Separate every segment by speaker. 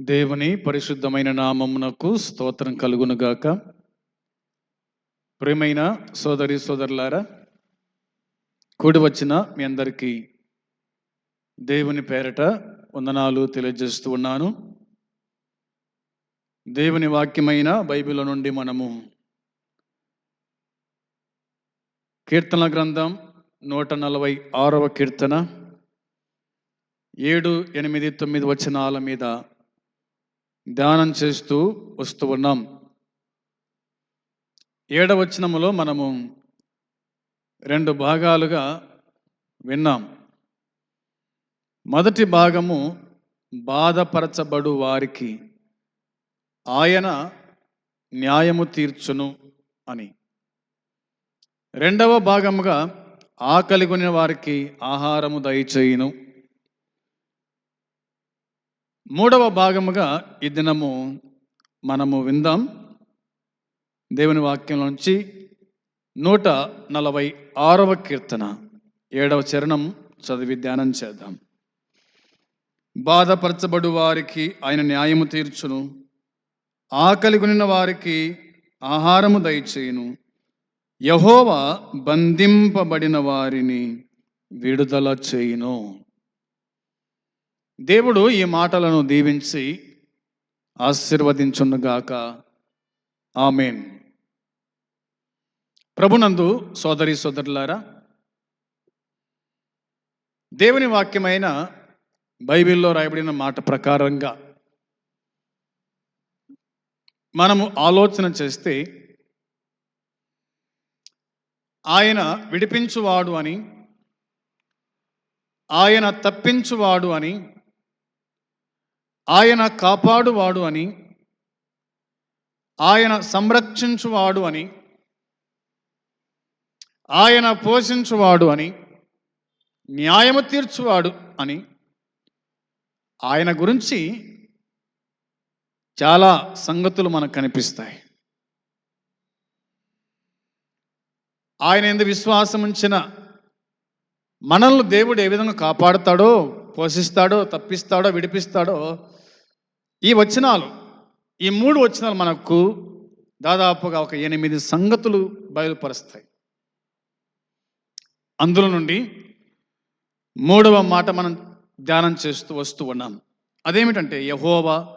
Speaker 1: దేవుని పరిశుద్ధమైన నామమునకు స్తోత్రం కలుగునుగాక. ప్రియమైన సోదరి సోదరులారా కూడి వచ్చిన మీ అందరికీ దేవుని పేరట వందనాలు తెలియజేస్తూ ఉన్నాను. దేవుని వాక్యమైన బైబిల్ నుండి మనము కీర్తన గ్రంథం నూట నలభై ఆరవ కీర్తన ఏడు ఎనిమిది తొమ్మిది వచనాల మీద ధ్యానం చేస్తూ వస్తూ ఉన్నాం. ఏడవచనములో మనము రెండు భాగాలుగా విన్నాం. మొదటి భాగము బాధపరచబడు వారికి ఆయన న్యాయము తీర్చును అని. రెండవ భాగముగా ఆకలి కొనిన వారికి ఆహారము దయచేయును. మూడవ భాగముగా ఈ దినము మనము విందాం. దేవుని వాక్యం నుంచి నూట నలభై ఆరవ కీర్తన ఏడవ చరణం చదివి ధ్యానం చేద్దాం. బాధపరచబడు వారికి ఆయన న్యాయము తీర్చును. ఆకలి కొనిన వారికి ఆహారము దయచేయును. యహోవా బంధింపబడిన వారిని విడుదల చేయును. దేవుడు ఈ మాటలను దీవించి ఆశీర్వదించునుగాక. ఆమెన్. ప్రభునందు సోదరి సోదరులారా దేవుని వాక్యమైన బైబిల్లో రాయబడిన మాట ప్రకారంగా మనము ఆలోచన చేస్తే ఆయన విడిపించువాడు అని ఆయన తప్పించువాడు అని ఆయన కాపాడువాడు అని ఆయన సంరక్షించువాడు అని ఆయన పోషించువాడు అని న్యాయము తీర్చువాడు అని ఆయన గురించి చాలా సంగతులు మనకు కనిపిస్తాయి. ఆయన ఎందు విశ్వాసం ఉంచిన మనల్ని దేవుడు ఏ విధంగా కాపాడుతాడో పోషిస్తాడో తప్పిస్తాడో విడిపిస్తాడో ఈ వచనాలు ఈ మూడు వచనాలు మనకు దాదాపుగా ఒక ఎనిమిది సంగతులు బయలుపరుస్తాయి. అందులో నుండి మూడవ మాట మనం ధ్యానం చేస్తూ వస్తూ ఉన్నాం. అదేమిటంటే యహోవా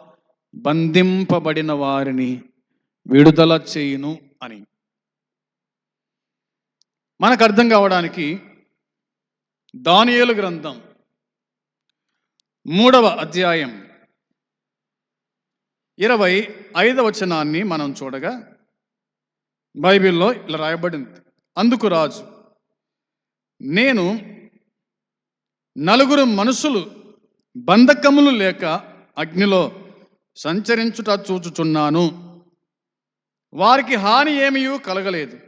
Speaker 1: బంధింపబడిన వారిని విడుదల చేయును అని. మనకు అర్థం కావడానికి దానియేలు గ్రంథం మూడవ అధ్యాయం. ఇరవై ఐదవ వచనాన్ని మనం చూడగా బైబిల్లో ఇలా రాయబడింది. అందుకు రాజు నేను నలుగురు మనుషులు బంధకములు లేక అగ్నిలో సంచరించుట చూచుచున్నాను. వారికి హాని ఏమీయూ కలగలేదు.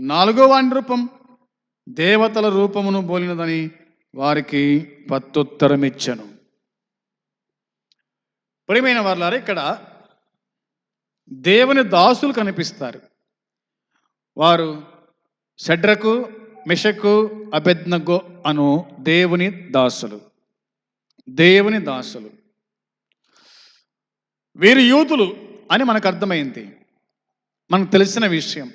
Speaker 1: నాలుగో వాని రూపం దేవతల రూపమును బోలినదని వారికి పత్తుత్తరమిచ్చను. ప్రియమైన వాళ్ళారా ఇక్కడ దేవుని దాసులు కనిపిస్తారు. వారు షడ్రకు మిషకు అబెద్నగో అను దేవుని దాసులు. దేవుని దాసులు. వీరు యూతులు అని మనకు అర్థమైంది. మనకు తెలిసిన విషయం.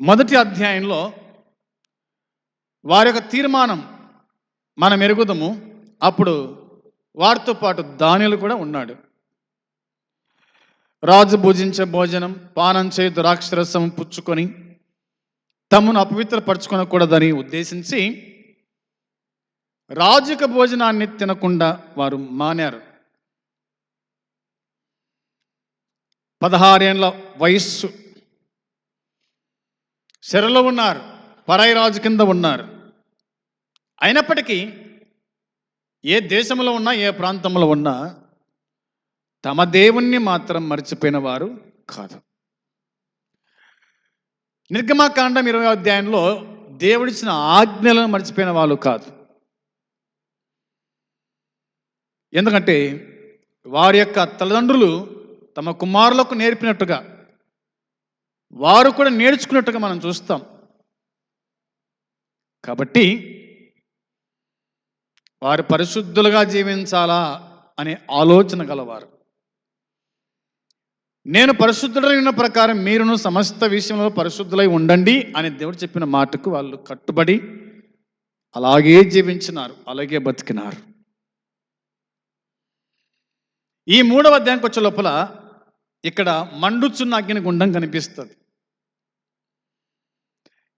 Speaker 1: మొదటి అధ్యాయంలో వారి యొక్క తీర్మానం మనం ఎరుగుదము అప్పుడు వారితో పాటు దానిలు కూడా ఉన్నాడు. రాజు భుజించే భోజనం పానం చే ద్రాక్షరసం పుచ్చుకొని తమను అపవిత్రపరచుకొనకూడదని ఉద్దేశించి రాజుక భోజనాన్ని తినకుండా వారు మానారు. పదహారేళ్ళ వయస్సు చెరలో ఉన్నారు పరాయి రాజు కింద ఉన్నారు. అయినప్పటికీ ఏ దేశంలో ఉన్నా ఏ ప్రాంతంలో ఉన్నా తమ దేవుణ్ణి మాత్రం మర్చిపోయిన వారు కాదు. నిర్గమాకాండం ఇరవై అధ్యాయంలో దేవుడిచ్చిన ఆజ్ఞలను మర్చిపోయిన వాళ్ళు కాదు. ఎందుకంటే వారి యొక్క తల్లిదండ్రులు తమ కుమారులకు నేర్పినట్టుగా వారు కూడా నేర్చుకున్నట్టుగా మనం చూస్తాం. కాబట్టి వారు పరిశుద్ధులుగా జీవించాలా అనే ఆలోచన గలవారు. నేను పరిశుద్ధుడైన ప్రకారం మీరును సమస్త విషయంలో పరిశుద్ధులై ఉండండి అని దేవుడు చెప్పిన మాటకు వాళ్ళు కట్టుబడి అలాగే జీవించినారు అలాగే బతికినారు. ఈ మూడవ అధ్యాయంకి వచ్చే లోపల ఇక్కడ మండుచున్న అగ్ని గుండం కనిపిస్తుంది.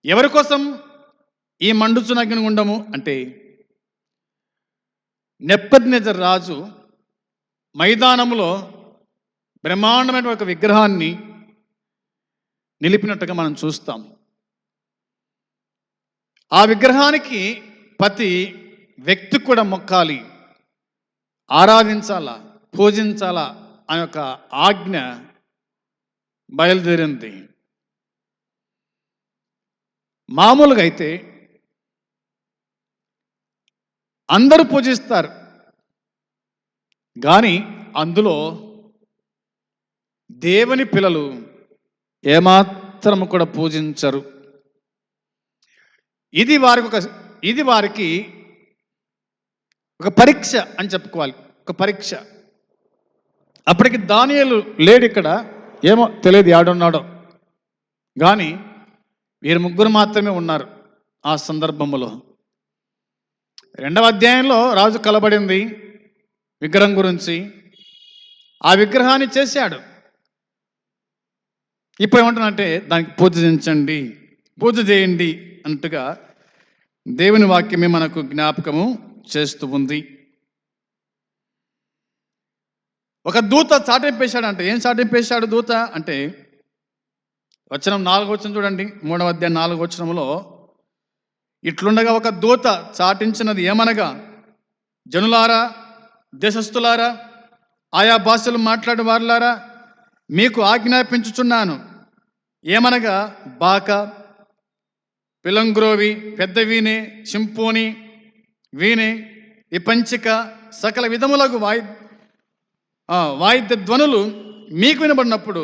Speaker 1: ఎవరి కోసం ఈ మండుచున్న అగ్ని గుండము అంటే నెప్పద్నెజర్ రాజు మైదానంలో బ్రహ్మాండమైన ఒక విగ్రహాన్ని నిలిపినట్టుగా మనం చూస్తాం. ఆ విగ్రహానికి ప్రతి వ్యక్తి కూడా మొక్కాలి. ఆరాధించాలా పూజించాలా అనే ఒక ఆజ్ఞ బయలుదేరింది. మామూలుగా అయితే అందరూ పూజిస్తారు. కానీ అందులో దేవుని పిల్లలు ఏమాత్రము కూడా పూజించరు. ఇది వారికి ఒక ఇది వారికి ఒక పరీక్ష అని చెప్పుకోవాలి. ఒక పరీక్ష. అప్పటికి దానియలు లేడు ఇక్కడ. ఏమో తెలియదు ఆడున్నాడో కానీ వీరు ముగ్గురు మాత్రమే ఉన్నారు ఆ సందర్భంలో రెండవ అధ్యాయంలో రాజు కలబడింది విగ్రహం గురించి. ఆ విగ్రహాన్ని చేశాడు. ఇప్పుడు ఏమంటున్నంటే దానికి పూజ చేయించండి పూజ చేయండి అన్నట్టుగా దేవుని వాక్యమే మనకు జ్ఞాపకము చేస్తూ ఉంది. ఒక దూత చాటింపేశాడు అంటే ఏం చాటింపేశాడు దూత? అంటే వచనం నాలుగు వచ్చిన చూడండి మూడవ అధ్యాయం నాలుగు వచనంలో ఇట్లుండగా ఒక దూత చాటించినది ఏమనగా జనులారా దేశస్థులారా ఆయా భాషలు మాట్లాడే వారులారా మీకు ఆజ్ఞాపించుచున్నాను. ఏమనగా బాక పిలంగ్రోవి పెద్ద వీణి చింపోని వీణి విపంచిక సకల విధములకు వాయి వాయిద్య ధ్వనులు మీకు వినబడినప్పుడు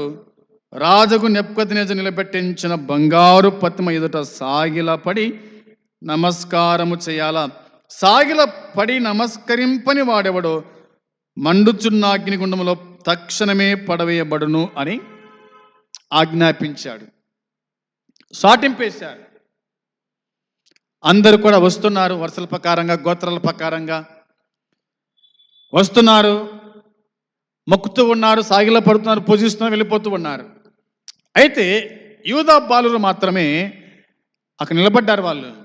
Speaker 1: రాజుకు నెప్పుకతినేజ నిలబెట్టించిన బంగారు పత్మ ఎదుట సాగిలపడి నమస్కారము చేయాలా. సాగిల పడి నమస్కరింపని వాడెవడో మండుచున్న అగ్నిగుండంలో తక్షణమే పడవేయబడును అని ఆజ్ఞాపించాడు. సాటింపేశాడు. అందరూ కూడా వస్తున్నారు వరుసల ప్రకారంగా గోత్రాల ప్రకారంగా. వస్తున్నారు మొక్కుతూ ఉన్నారు సాగిల పడుతున్నారు పూజిస్తున్నారు వెళ్ళిపోతూ ఉన్నారు. అయితే యూదా బాలురు మాత్రమే అక్కడ నిలబడ్డారు వాళ్ళు.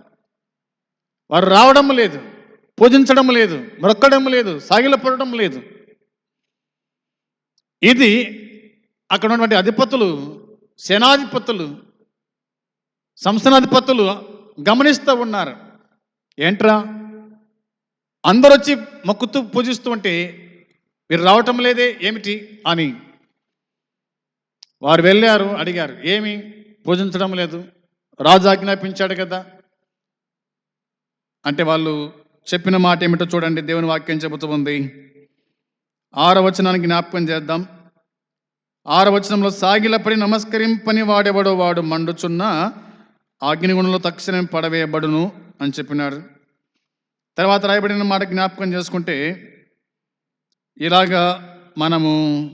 Speaker 1: వారు రావడం లేదు పూజించడం లేదు మొక్కడం లేదు సాగిలపడడం లేదు. ఇది అక్కడ ఉన్నటువంటి అధిపతులు సేనాధిపతులు సంస్థానాధిపతులు గమనిస్తూ ఉన్నారు. ఏంట్రా? అందరూ వచ్చి మొక్కుతూ పూజిస్తూ ఉంటే మీరు రావటం లేదే ఏమిటి అని. వారు వెళ్ళారు అడిగారు ఏమి? పూజించడం లేదు రాజు ఆజ్ఞాపించాడు కదా. అంటే వాళ్ళు చెప్పిన మాట ఏమిటో చూడండి. దేవుని వాక్యం చెబుతూ ఉంది. ఆరో వచనానికి జ్ఞాపకం చేద్దాం. ఆరో వచనంలో సాగిలపడి నమస్కరింపని వాడెవడో వాడు మండుచున్న అగ్నిగుణంలో తక్షణం పడవేయబడును అని చెప్పినాడు. తర్వాత రాయబడిన మాట జ్ఞాపకం చేసుకుంటే ఇలాగా మనము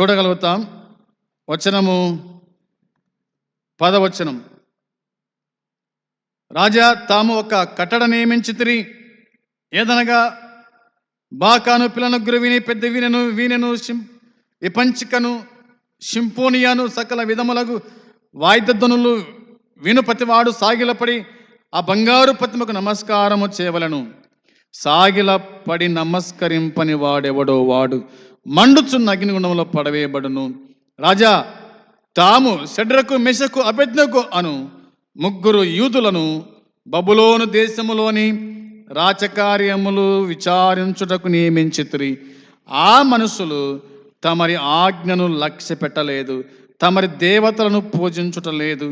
Speaker 1: చూడగలుగుతాం. వచనము పదవచనం. రాజా తాము ఒక కట్టడ నియమించితిరి. ఏదనగా బాకాను పిల్లనగ్గురు విని పెద్ద వీనెను వీనెను శిం విపంచికను షింపోనియాను సకల విధములకు వాయిద్యధ్వనులు వినుపతివాడు సాగిలపడి ఆ బంగారు ప్రతిమకు నమస్కారము చేయవలను. సాగిలపడి నమస్కరింపని వాడెవడో వాడు మండుచున్న అగ్నిగుండంలో పడవేయబడును. రాజా తాము షడ్రకు మెషకు అభిజ్ఞకు అను ముగ్గురు యూదులను బబులోను దేశములోని రాచకార్యములు విచారించుటకు నియమించితిరి. ఆ మనుషులు తమరి ఆజ్ఞను లక్ష్య పెట్టలేదు తమరి దేవతలను పూజించుట లేదు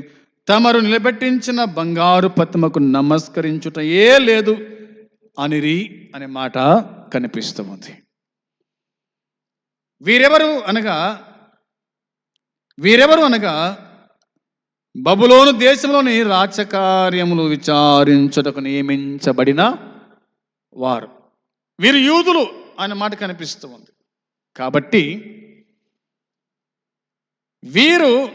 Speaker 1: తమరు నిలబెట్టించిన బంగారు ప్రతిమకు నమస్కరించుటయే లేదు అనిరి అనే మాట కనిపిస్తూ ఉంది. వీరెవరు అనగా వీరెవరు అనగా బబులోను దేశంలోని రాచకార్యములు విచారించుటకు నియమించబడిన వారు. వీరు యూదులు అనే మాట కనిపిస్తూ ఉంది. కాబట్టి వీరు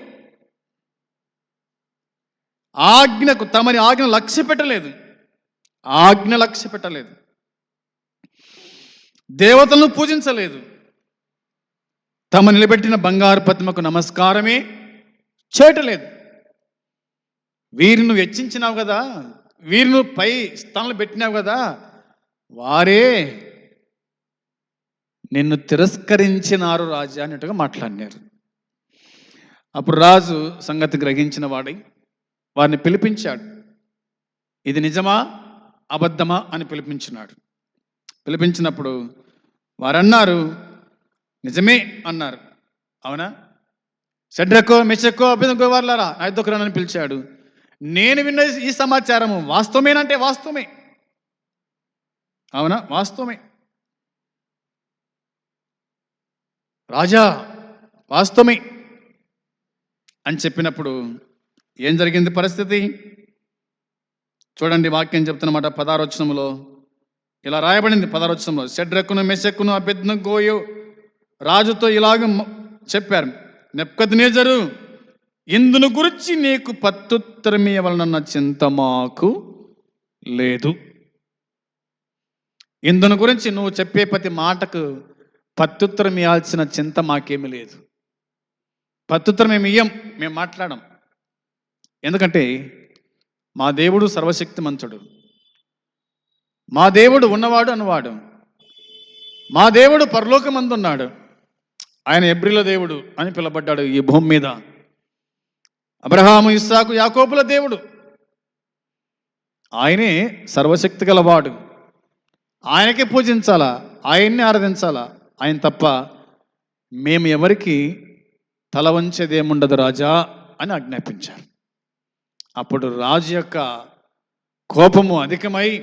Speaker 1: ఆజ్ఞకు తమని ఆజ్ఞ లక్ష్య పెట్టలేదు. ఆజ్ఞ లక్ష్య పెట్టలేదు. దేవతలను పూజించలేదు. తమ నిలబెట్టిన బంగారు ప్రతిమకు నమస్కారమే చేయటలేదు వీరిని నువ్వు హెచ్చించినావు కదా వీరిని పై స్థానంలో పెట్టినావు కదా వారే నిన్ను తిరస్కరించినారు రాజా అన్నట్టుగా మాట్లాడినారు. అప్పుడు రాజు సంగతి గ్రహించిన వాడై వారిని పిలిపించాడు. ఇది నిజమా అబద్ధమా అని పిలిపించినాడు. పిలిపించినప్పుడు వారన్నారు నిజమే అన్నారు. అవునా? షడ్రకో మెషక్కో అభ్యర్థకో వారులారా అని పిలిచాడు. నేను విన్న ఈ సమాచారము వాస్తవమేనంటే వాస్తవమే. అవునా? వాస్తవమే. రాజా వాస్తవమే అని చెప్పినప్పుడు ఏం జరిగింది పరిస్థితి? చూడండి వాక్యం చెప్తున్నమాట పదారోచనంలో ఇలా రాయబడింది పదారోచనంలో షడ్రక్కును మెసెక్కును అభ్యర్థన గోయు రాజుతో ఇలాగ చెప్పారు. నెప్పది నేజరు ఇందును గురించి నీకు పత్తుత్తరం ఇవ్వాలన్న చింత మాకు లేదు. ఇందును గురించి నువ్వు చెప్పే ప్రతి మాటకు పత్తుత్తరం ఇవ్వాల్సిన చింత మాకేమీ లేదు. పత్తుత్తరం మేము ఇయ్యం మేము మాట్లాడం. ఎందుకంటే మా దేవుడు సర్వశక్తిమంతుడు. మా దేవుడు ఉన్నవాడు అన్నవాడు మా దేవుడు పరలోకమందున్నాడు. ఆయన ఎబ్రిల దేవుడు అని పిలబడ్డాడు ఈ భూమి మీద. అబ్రహాము ఇస్సాకు యాకోపుల దేవుడు. ఆయనే సర్వశక్తి గలవాడు. ఆయనకే పూజించాలా? ఆయన్ని ఆరాధించాలా? ఆయన తప్ప మేము ఎవరికి తల వంచేదేముండదు రాజా అని ఆజ్ఞాపించారు. అప్పుడు రాజు యొక్క కోపము అధికమై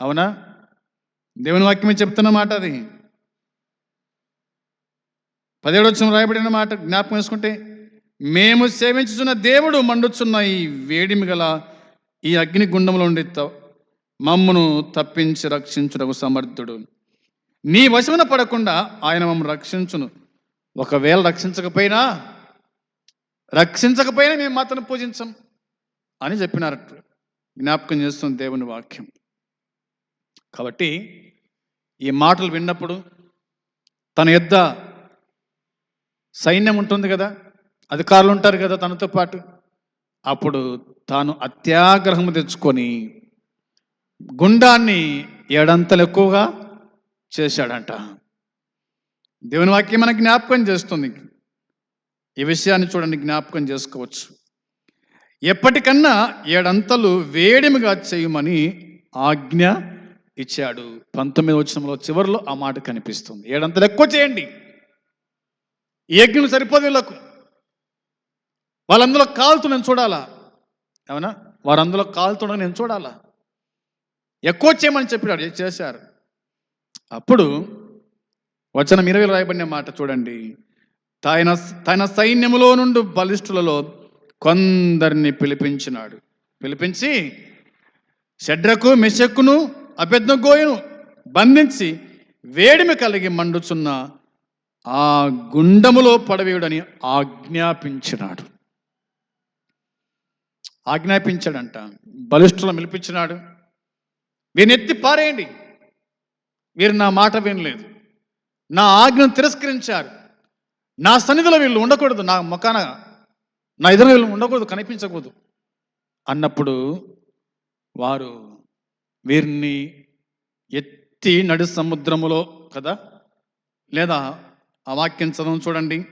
Speaker 1: అవునా? దేవుని వాక్యమే చెప్తున్న మాట అది. పదిహేడు వచ్చిన రాయబడిన మాట జ్ఞాపకం వేసుకుంటే మేము సేవించుచున్న దేవుడు మండుచున్న ఈ వేడిమి గల ఈ అగ్ని గుండంలో ఉండి మమ్మను తప్పించి రక్షించుటకు సమర్థుడు. నీ వశమున పడకుండా ఆయన మమ్మల్ని రక్షించును. ఒకవేళ రక్షించకపోయినా రక్షించకపోయినా మేము మాత్రం పూజించం అని చెప్పినారట జ్ఞాపకం చేస్తుంది దేవుని వాక్యం. కాబట్టి ఈ మాటలు విన్నప్పుడు తన యొద్ద సైన్యం ఉంటుంది కదా అధికారులు ఉంటారు కదా తనతో పాటు. అప్పుడు తాను అత్యాగ్రహం తెచ్చుకొని గుండాన్ని ఏడంతలు ఎక్కువగా చేశాడంట. దేవుని వాక్యం మనకి జ్ఞాపకం చేస్తుంది. ఈ విషయాన్ని చూడండి జ్ఞాపకం చేసుకోవచ్చు. ఎప్పటికన్నా ఏడంతలు వేడిమిగా చేయమని ఆజ్ఞ ఇచ్చాడు. పంతొమ్మిది వచ్చినంలో చివరిలో ఆ మాట కనిపిస్తుంది. ఏడంతలు ఎక్కువ చేయండి. యజ్ఞం సరిపోదు వీళ్ళకు. వాళ్ళందులో కాలుతూ నేను చూడాలా? అవునా వారందులో కాలుతుండగా నేను చూడాలా? ఎక్కువ చేయమని చెప్పాడు చేశారు? అప్పుడు వచనం ఇరవై రాయబడిన మాట చూడండి. తన తన సైన్యములో నుండి బలిష్ఠులలో కొందరిని పిలిపించినాడు. పిలిపించి షడ్రకు మెషక్కును అభ్యర్థగోయును బంధించి వేడిమి కలిగి మండుచున్న ఆ గుండములో పడవేయుడని ఆజ్ఞాపించినాడు. ఆజ్ఞాపించాడంట. బలిష్ఠులను పిలిపించినాడు వీరిని ఎత్తి పారేయండి. వీరు నా మాట వినలేదు. నా ఆజ్ఞను తిరస్కరించారు. నా సన్నిధిలో వీళ్ళు ఉండకూడదు. నా ముఖాన నా ఎదురు వీళ్ళు ఉండకూడదు కనిపించకూడదు. అన్నప్పుడు వారు వీరిని ఎత్తి నడు సముద్రములో కదా? లేదా ఆ వాక్యం చదవం చూడండి.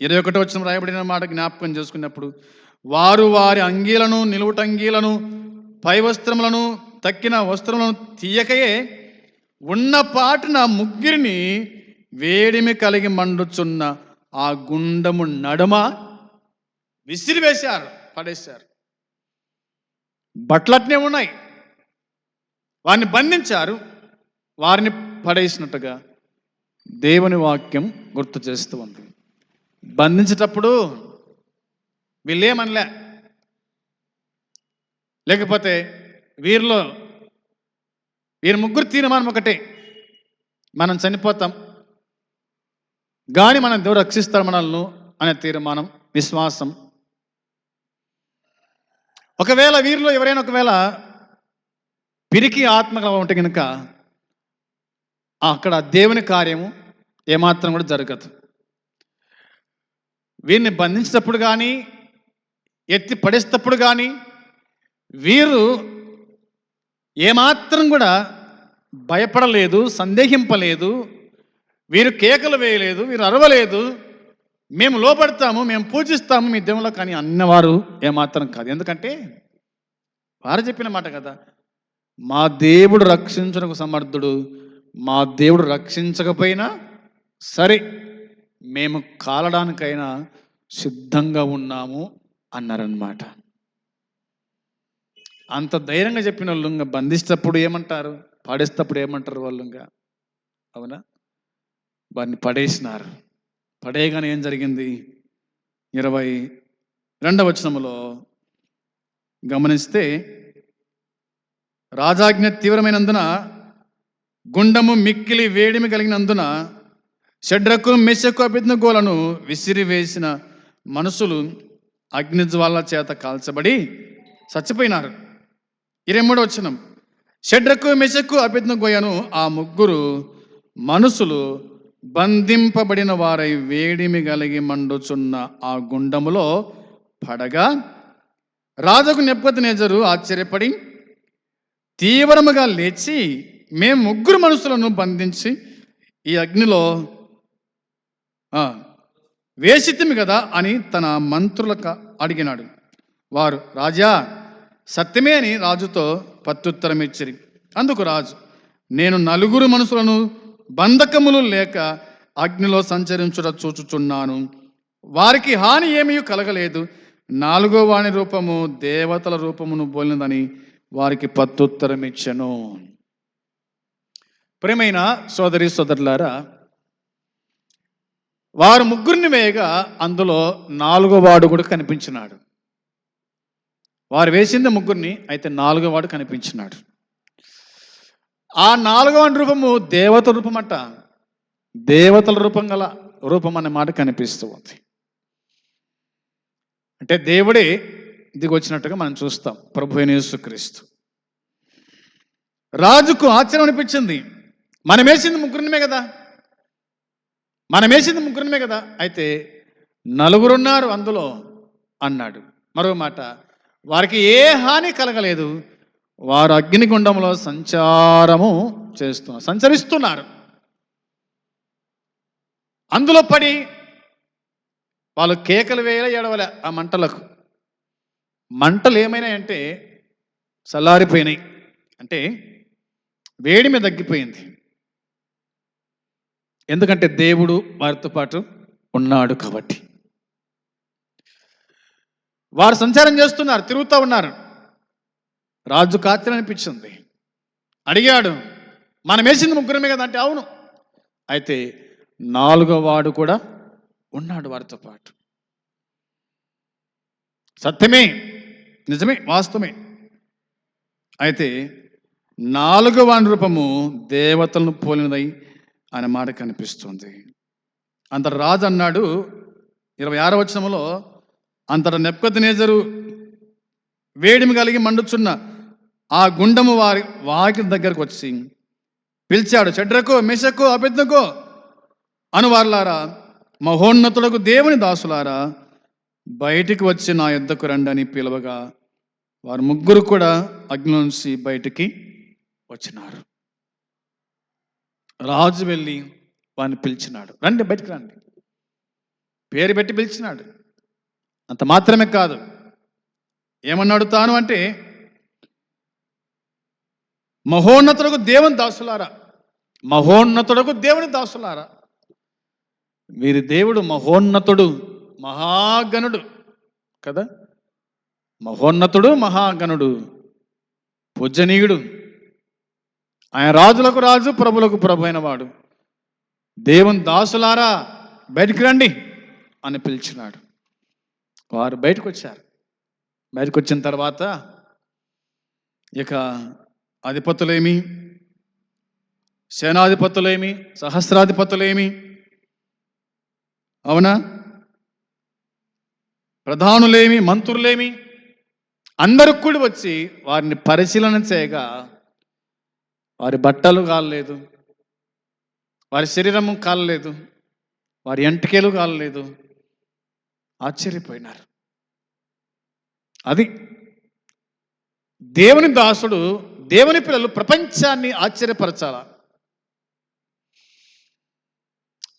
Speaker 1: ఇరవై ఒకటో వచ్చిన రాయబడిన మాట జ్ఞాపకం చేసుకున్నప్పుడు వారు వారి అంగీలను నిలువుటంగీలను పై వస్త్రములను తక్కిన వస్త్రములను తీయకయే ఉన్న పాటున ముగ్గురిని వేడిమి కలిగి మండుచున్న ఆ గుండము నడుమ విసిరివేశారు పడేశారు. బట్లట్నే ఉన్నాయి. వారిని బంధించారు. వారిని పడేసినట్టుగా దేవుని వాక్యం గుర్తు చేస్తూ ఉంది. బంధించేటప్పుడు వీళ్ళేమనలే. లేకపోతే వీరిలో వీరి ముగ్గురు తీర్మానం ఒకటే. మనం చనిపోతాం. కానీ మనం దేవుడు రక్షిస్తాడు మనల్ని అనే తీర్మానం విశ్వాసం. ఒకవేళ వీరిలో ఎవరైనా ఒకవేళ పిరికి ఆత్మగా ఉంటే కనుక అక్కడ దేవుని కార్యము ఏమాత్రం కూడా జరగదు. వీరిని బంధించేటప్పుడు కానీ ఎత్తి పడేసేటప్పుడు కానీ వీరు ఏమాత్రం కూడా భయపడలేదు సందేహింపలేదు. వీరు కేకలు వేయలేదు వీరు అరవలేదు. మేము లోపడతాము మేము పూజిస్తాము మీ దేవుళ్ళ కానీ అన్నవారు ఏమాత్రం కాదు. ఎందుకంటే వారు చెప్పిన మాట కదా మా దేవుడు రక్షించడానికి సమర్థుడు మా దేవుడు రక్షించకపోయినా సరే మేము కాలడానికైనా సిద్ధంగా ఉన్నాము. అన్నారనమాట అంత ధైర్యంగా చెప్పిన వాళ్ళు ఇంకా బంధిస్తప్పుడు ఏమంటారు? పాడేస్తప్పుడు ఏమంటారు వాళ్ళు ఇంకా? అవునా? వారిని పడేసినారు. పడేయగానే ఏం జరిగింది? ఇరవై రెండవ వచనములో గమనిస్తే రాజాజ్ఞ తీవ్రమైనందున గుండము మిక్కిలి వేడిమి కలిగినందున షడ్రకు మెషకు అభిజ్ఞగోలను విసిరివేసిన మనుషులు అగ్నిజ్వాల చేత కాల్చబడి చచ్చిపోయినారు. ఇరవై మూడు వచ్చినం షడ్రకు మెషకు అభిజ్ఞగోయను ఆ ముగ్గురు మనుషులు బంధింపబడిన వారై వేడిమి కలిగి మండుచున్న ఆ గుండములో పడగా రాజుకు నెప్పతినేజరు ఆశ్చర్యపడి తీవ్రముగా లేచి మేము ముగ్గురు మనుషులను బంధించి ఈ అగ్నిలో ఆ, వేసితిమి కదా అని తన మంత్రులక అడిగినాడు. వారు రాజా సత్యమే అని రాజుతో ప్రత్యుత్తరం ఇచ్చిరి అందుకు రాజు నేను నలుగురు మనుషులను బంధకములు లేక అగ్నిలో సంచరించుట చూచుచున్నాను. వారికి హాని ఏమీ కలగలేదు. నాలుగో వాణి రూపము దేవతల రూపమును పోలినదని వారికి ప్రత్యుత్తరం ఇచ్చను ప్రేమైన సోదరి సోదరులారా వారు ముగ్గురిని వేయగా అందులో నాలుగో వాడు కూడా కనిపించినాడు. వారు వేసింది ముగ్గురిని అయితే నాలుగో వాడు కనిపించినాడు. ఆ నాలుగవ రూపము దేవత రూపమట. దేవతల రూపం గల రూపం అనే మాట కనిపిస్తూ ఉంది. అంటే దేవుడే దిగొచ్చినట్టుగా మనం చూస్తాం. ప్రభు యేసుక్రీస్తు. రాజుకు ఆశ్చర్యం అనిపించింది. మనం వేసింది ముగ్గురినిమే కదా. మనం వేసింది ముగ్గురమే కదా? అయితే నలుగురున్నారు అందులో అన్నాడు. మరో మాట వారికి ఏ హాని కలగలేదు. వారు అగ్నిగుండంలో సంచారము చేస్తున్నారు సంచరిస్తున్నారు. అందులో పడి వాళ్ళు కేకలు వేయలే ఏడవలే ఆ మంటలకు. మంటలు ఏమైనాయంటే చల్లారిపోయినాయి. అంటే వేడి మీద తగ్గిపోయింది. ఎందుకంటే దేవుడు వారితో పాటు ఉన్నాడు కాబట్టి. వారు సంచారం చేస్తున్నారు తిరుగుతూ ఉన్నారు. రాజు కాత్రి అనిపించింది. అడిగాడు మనం వేసింది ముగ్గురమే కదా? అంటే అవును. అయితే నాలుగో వాడు కూడా ఉన్నాడు వారితో పాటు. సత్యమే నిజమే వాస్తవమే. అయితే నాలుగో వాని రూపము దేవతలను పోలినదై అనే మాట కనిపిస్తుంది. అంతట రాజు అన్నాడు ఇరవై ఆరో వచనములో అంతట నెప్పతినేజరు వేడిమి కలిగి మండుచున్న ఆ గుండము వారి వాకి దగ్గరకు వచ్చి పిలిచాడు చెడ్రకో మెషకో అభిజ్ఞకో అనువారులారా మహోన్నతులకు దేవుని దాసులారా బయటికి వచ్చి నా యుద్ధకు రండి అని పిలవగా వారు ముగ్గురు కూడా అగ్ని నుంచి బయటికి వచ్చినారు. రాజు వెళ్ళి వాడిని పిలిచినాడు. రండి బయటికి రండి. పేరు పెట్టి పిలిచినాడు. అంత మాత్రమే కాదు. ఏమన్నాడు తాను అంటే మహోన్నతులకు దేవుని దాసులారా. మహోన్నతులకు దేవుని దాసులారా. వీరి దేవుడు మహోన్నతుడు మహాగణుడు కదా. మహోన్నతుడు మహాగణుడు పూజనీయుడు. ఆయన రాజులకు రాజు ప్రభులకు ప్రభు అయినవాడు దేవుని దాసులారా బయటికి రండి అని పిలిచినాడు. వారు బయటకు వచ్చారు బయటకు వచ్చిన తర్వాత ఇక అధిపతులేమి? సేనాధిపతులేమి? సహస్రాధిపతులేమి? అవునా? ప్రధానులేమి? మంత్రులేమి? అందరూ కూడి వచ్చి వారిని పరిశీలన చేయగా వారి బట్టలు కాలలేదు వారి శరీరము కాలలేదు వారి ఎంటికేలు కాలలేదు. ఆశ్చర్యపోయినారు. అది దేవుని దాసుడు దేవుని పిల్లలు ప్రపంచాన్ని ఆశ్చర్యపరచాల?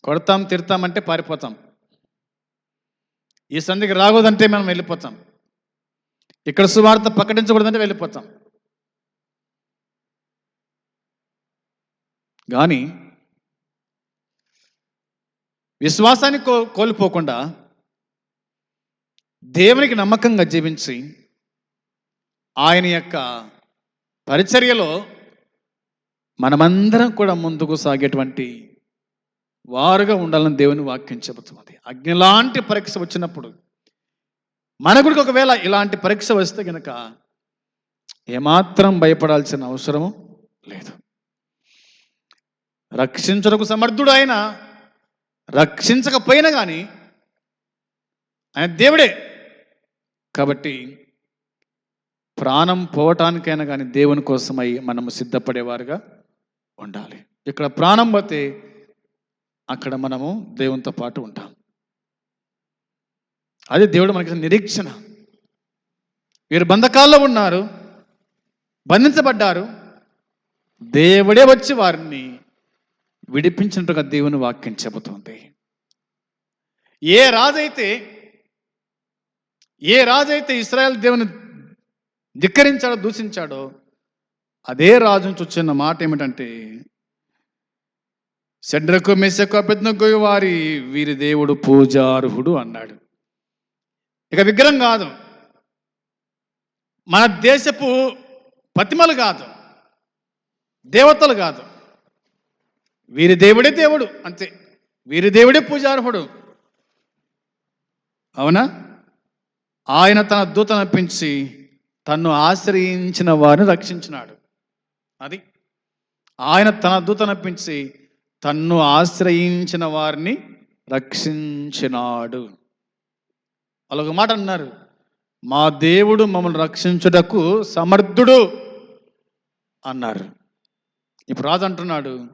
Speaker 1: కొడతాం తిడతామంటే పారిపోతాం. ఈ సంధికి రాకూడదంటే మనం వెళ్ళిపోతాం. ఇక్కడ సువార్త ప్రకటించకూడదంటే వెళ్ళిపోతాం. కానీ విశ్వాసాన్ని కో కోల్పోకుండా దేవునికి నమ్మకంగా జీవించి ఆయన యొక్క పరిచర్యలో మనమందరం కూడా ముందుకు సాగేటువంటి వారుగా ఉండాలని దేవుని వాక్యం చెబుతున్నది. అగ్ని లాంటి పరీక్ష వచ్చినప్పుడు మన గుడికి ఒకవేళ ఇలాంటి పరీక్ష వస్తే కనుక ఏమాత్రం భయపడాల్సిన అవసరము లేదు. రక్షించడకు సమర్థుడు ఆయన రక్షించకపోయినా కానీ ఆయన దేవుడే. కాబట్టి ప్రాణం పోవటానికైనా కానీ దేవుని కోసమై మనము సిద్ధపడేవారుగా ఉండాలి. ఇక్కడ ప్రాణం పోతే అక్కడ మనము దేవునితో పాటు ఉంటాం. అది దేవుడు మనకి నిరీక్షణ. వీరు బంధకాల్లో ఉన్నారు బంధించబడ్డారు దేవుడే వచ్చి వారిని విడిపించినట్టుగా దేవుని వాక్యం చెబుతుంది. ఏ రాజైతే ఏ రాజైతే ఇస్రాయల్ దేవుని ధిక్కరించాడో దూషించాడో అదే రాజు నుంచి వచ్చిన మాట ఏమిటంటే శడ్రకు మెసకు అభ్యర్థకు వారి వీరి దేవుడు పూజార్హుడు అన్నాడు. ఇక విగ్రహం కాదు. మన దేశపు పతిమలు కాదు. దేవతలు కాదు. వీరి దేవుడే దేవుడు అంతే. వీరి దేవుడే పూజార్హుడు. అవునా? ఆయన తన దూతను అర్పించి తన్ను ఆశ్రయించిన వారిని రక్షించినాడు. అది. ఆయన తన దూతను అర్పించి తన్ను ఆశ్రయించిన వారిని రక్షించినాడు. వాళ్ళు ఒక మాట అన్నారు మా దేవుడు మమ్మల్ని రక్షించుటకు సమర్థుడు అన్నారు. ఇప్పుడు రాజు అంటున్నాడు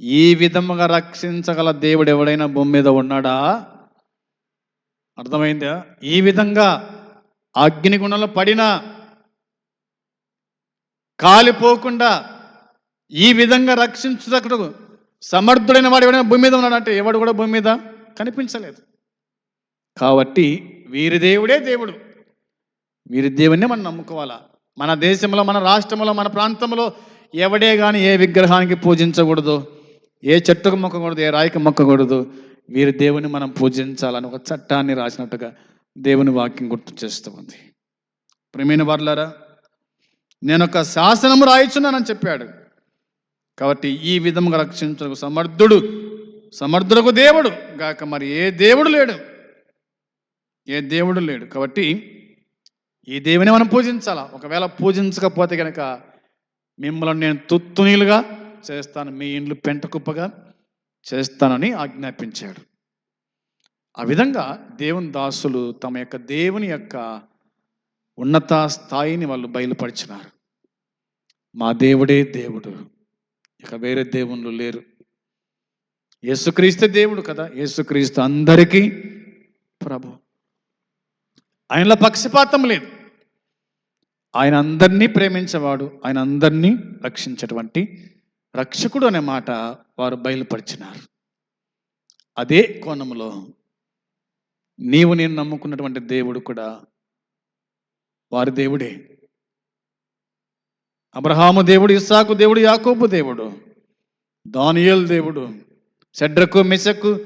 Speaker 1: ఈ విధముగా రక్షించగల దేవుడు ఎవడైనా భూమి మీద ఉన్నాడా? అర్థమైందా? ఈ విధంగా అగ్నిగుణంలో పడినా కాలిపోకుండా ఈ విధంగా రక్షించుటకు సమర్థుడైన వాడు ఎవడైనా భూమి మీద ఉన్నాడంటే ఎవడు కూడా భూమి మీద కనిపించలేదు. కాబట్టి వీరి దేవుడే దేవుడు. వీరి దేవుడిని మనం నమ్ముకోవాలా? మన దేశంలో మన రాష్ట్రంలో మన ప్రాంతంలో ఎవడే కానీ ఏ విగ్రహానికి పూజించకూడదు. ఏ చెట్టుకు మొక్కకూడదు ఏ రాయికి మొక్కకూడదు వీరి దేవుని మనం పూజించాలని ఒక చట్టాన్ని రాసినట్టుగా దేవుని వాక్యం గుర్తు చేస్తూ ఉంది. ప్రేమైన వారులారా నేను ఒక శాసనం రాయిచున్నానని చెప్పాడు. కాబట్టి ఈ విధంగా రక్షించడానికి సమర్థుడు సమర్థులకు దేవుడు గాక మరి ఏ దేవుడు లేడు. ఏ దేవుడు లేడు. కాబట్టి ఈ దేవుని మనం పూజించాలా? ఒకవేళ పూజించకపోతే కనుక మిమ్మల్ని నేను తుత్తునీలుగా చేస్తాను. మీ ఇండ్లు పెంట కుప్పగా చేస్తానని ఆజ్ఞాపించాడు. ఆ విధంగా దేవుని దాసులు తమ యొక్క దేవుని యొక్క ఉన్నత స్థాయిని వాళ్ళు బయలుపరిచినారు. మా దేవుడే దేవుడు. ఇక వేరే దేవుళ్ళు లేరు. యేసుక్రీస్తే దేవుడు కదా. యేసుక్రీస్తు అందరికీ ప్రభు. ఆయనలో పక్షపాతం లేదు. ఆయన అందరినీ ప్రేమించేవాడు. ఆయన అందరినీ రక్షించేటువంటి రక్షకుడు అనే మాట వారు బయలుపరిచినారు. అదే కోణంలో నీవు నేను నమ్ముకున్నటువంటి దేవుడు కూడా వారి దేవుడే. అబ్రహాము దేవుడు ఇస్సాకు దేవుడు యాకోబు దేవుడు దానియల్ దేవుడు షడ్రకు మిసకు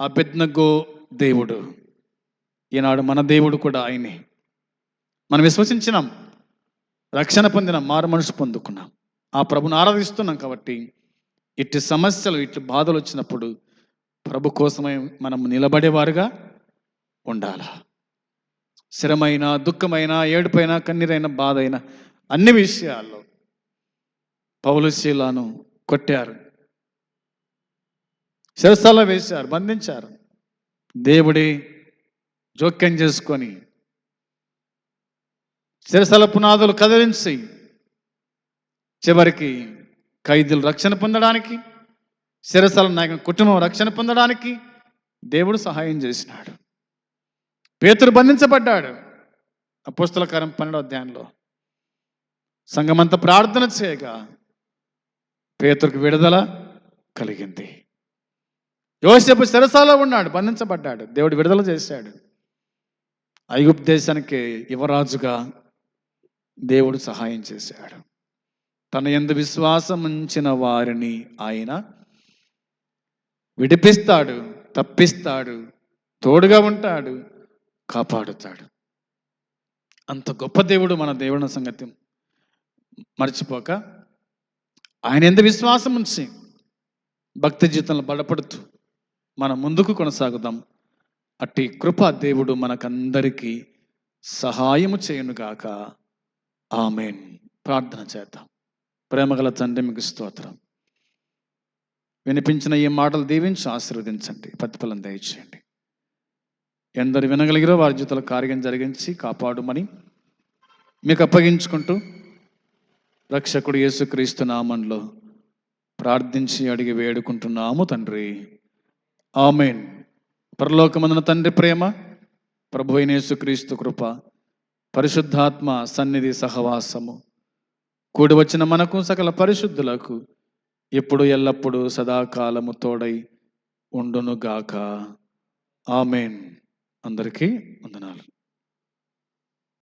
Speaker 1: అభిజ్ఞగో దేవుడు. ఈనాడు మన దేవుడు కూడా ఆయనే. మనం విశ్వసించినాం రక్షణ పొందిన మారు మనసు పొందుకున్నాం. ఆ ప్రభుని ఆరాధిస్తున్నాం కాబట్టి ఇట్టి సమస్యలు ఇట్టి బాధలు వచ్చినప్పుడు ప్రభు కోసమే మనం నిలబడేవారుగా ఉండాల? స్థిరమైన దుఃఖమైన ఏడుపైన కన్నీరైన బాధ అయిన అన్ని విషయాల్లో పౌలశీలను కొట్టారు. శిరసాల వేశారు బంధించారు. దేవుడే జోక్యం చేసుకొని శిరస్థల పునాదులు కదిలించి చివరికి ఖైదీలు రక్షణ పొందడానికి శిరసల నాయక కుటుంబం రక్షణ పొందడానికి దేవుడు సహాయం చేసినాడు. పేతురు బంధించబడ్డాడు. అపోస్తలకారం పన్నెండో అధ్యాయంలో. సంఘమంతా ప్రార్థన చేయగా పేతురికి విడుదల కలిగింది. యోసేపు శిరసాలో ఉన్నాడు బంధించబడ్డాడు. దేవుడు విడుదల చేశాడు. ఐగుప్ దేశానికి యువరాజుగా దేవుడు సహాయం చేశాడు. తన ఎందు విశ్వాసం ఉంచిన వారిని ఆయన విడిపిస్తాడు తప్పిస్తాడు తోడుగా ఉంటాడు కాపాడుతాడు. అంత గొప్ప దేవుడు మన దేవుని సంగతి. మర్చిపోక ఆయన ఎంత విశ్వాసం ఉంచి భక్తి జీవితంలో బలపడుతూ మనం ముందుకు కొనసాగుదాం. అట్టి కృప దేవుడు మనకందరికీ సహాయము చేయునుగాక. ఆమెన్. ప్రార్థన చేద్దాం. ప్రేమగల తండ్రి మీకు స్తోత్రం. వినిపించిన ఈ మాటలు దీవించి ఆశీర్వదించండి. ప్రతిఫలం దయచేయండి. ఎందరు వినగలిగిరో వారి జీవితంలో కార్యం జరిగించి కాపాడుమని మీకు అప్పగించుకుంటూ రక్షకుడు యేసుక్రీస్తు నామంలో ప్రార్థించి అడిగి వేడుకుంటున్నాము తండ్రి. ఆమెన్. పరలోకమందున తండ్రి ప్రేమ ప్రభు అయిన యేసుక్రీస్తు కృప పరిశుద్ధాత్మ సన్నిధి సహవాసము కూడి వచ్చిన మనకు సకల పరిశుద్ధులకు ఎప్పుడు ఎల్లప్పుడూ సదాకాలము తోడై ఉండునుగాక. ఆమెన్. అందరికీ వందనాలు.